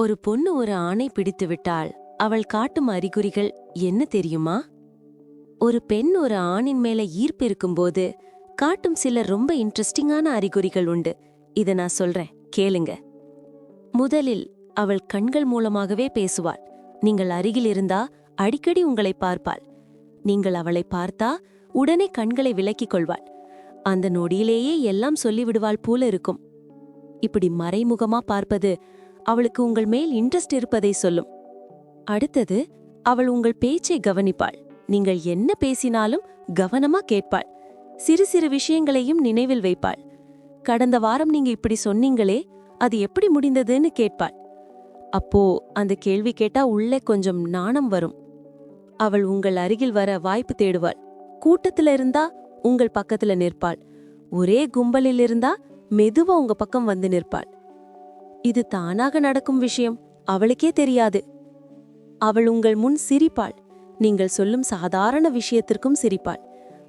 ஒரு பொண்ணு ஒரு ஆணை பிடித்து விட்டால் அவள் காட்டும் அறிகுறிகள் என்ன தெரியுமா? ஒரு பெண் ஒரு ஆணின் மேல ஈர்ப்பு இருக்கும்போது காட்டும் சில ரொம்ப இன்ட்ரெஸ்டிங்கான அறிகுறிகள் உண்டு. இதை நான் சொல்றேன். கேளுங்க. முதலில் அவள் கண்கள் மூலமாகவே பேசுவாள். நீங்கள் அருகில் இருந்தா அடிக்கடி உங்களை பார்ப்பாள். நீங்கள் அவளை பார்த்தா உடனே கண்களை விலக்கிக் கொள்வாள். அந்த நொடியிலேயே எல்லாம் சொல்லிவிடுவாள் போல இருக்கும். இப்படி மறைமுகமா பார்ப்பது அவளுக்கு உங்கள் மேல் இன்ட்ரெஸ்ட் இருப்பதை சொல்லும். அடுத்தது அவள் உங்கள் பேச்சை கவனிப்பாள். நீங்கள் என்ன பேசினாலும் கவனமா கேட்பாள். சிறு சிறு விஷயங்களையும் நினைவில் வைப்பாள். கடந்த வாரம் நீங்க இப்படி சொன்னீங்களே அது எப்படி முடிந்ததுன்னு கேட்பாள். அப்போ அந்த கேள்வி கேட்டா உள்ளே கொஞ்சம் நாணம் வரும். அவள் உங்கள் அருகில் வர வாய்ப்பு தேடுவாள். கூட்டத்துல இருந்தா உங்கள் பக்கத்துல நிற்பாள். ஒரே கும்பலில் இருந்தா மெதுவா உங்க பக்கம் வந்து நிற்பாள். இது தானாக நடக்கும் விஷயம். அவளுக்கே தெரியாது. அவள் உங்கள் முன் சிரிப்பாள். நீங்கள் சொல்லும் சாதாரண விஷயத்திற்கும் சிரிப்பாள்.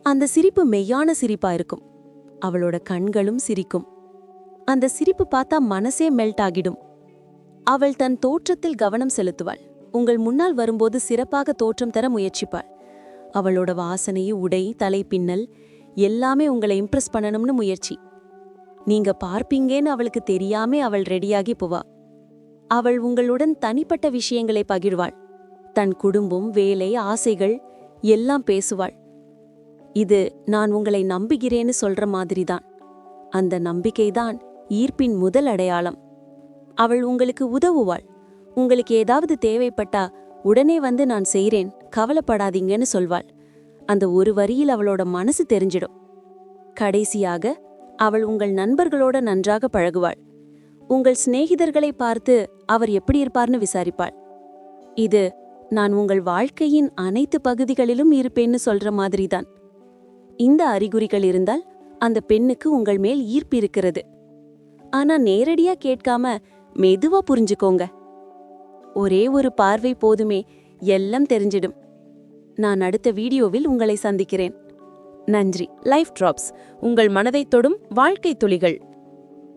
அந்த சிரிப்பு மெய்யான சிரிப்பா இருக்கும். அவளோட கண்களும் சிரிக்கும். அந்த சிரிப்பு பார்த்தா மனசே மெல்ட் ஆகிடும். அவள் தன் தோற்றத்தில் கவனம் செலுத்துவாள். உங்கள் முன்னால் வரும்போது சிறப்பாக தோற்றம் தர முயற்சிப்பாள். அவளோட வாசனை உடை தலைப்பின்னல் எல்லாமே உங்களை இம்ப்ரெஸ் பண்ணணும்னு முயற்சி. நீங்க பார்ப்பீங்கன்னு அவளுக்கு தெரியாமே அவள் ரெடியாகி போவா. அவள் உங்களுடன் தனிப்பட்ட விஷயங்களை பகிர்வாள். தன் குடும்பம் வேலை ஆசைகள் எல்லாம் பேசுவாள். இது நான் உங்களை நம்புகிறேன்னு சொல்ற மாதிரிதான். அந்த நம்பிக்கைதான் ஈர்ப்பின் முதல் அடையாளம். அவள் உங்களுக்கு உதவுவாள். உங்களுக்கு ஏதாவது தேவைப்பட்டா உடனே வந்து நான் செய்றேன் கவலைப்படாதீங்கன்னு சொல்வாள். அந்த ஒரு வரியில் அவளோட மனசு தெரிஞ்சிடும். கடைசியாக அவள் உங்கள் நண்பர்களோட நன்றாக பழகுவாள். உங்கள் சிநேகிதர்களை பார்த்து அவர் எப்படி இருப்பார்னு விசாரிப்பாள். இது நான் உங்கள் வாழ்க்கையின் அனைத்து பகுதிகளிலும் இருப்பேன்னு சொல்ற மாதிரிதான். இந்த அறிகுறிகள் இருந்தால் அந்த பெண்ணுக்கு உங்கள் மேல் ஈர்ப்பு இருக்கிறது. ஆனா நேரடியா கேட்காம மெதுவா புரிஞ்சுக்கோங்க. ஒரே ஒரு பார்வை போதுமே எல்லாம் தெரிஞ்சிடும். நான் அடுத்த வீடியோவில் உங்களை சந்திக்கிறேன். நன்றி. லைஃப் டிராப்ஸ் உங்கள் மனதை தொடும் வாழ்க்கை துளிகள்.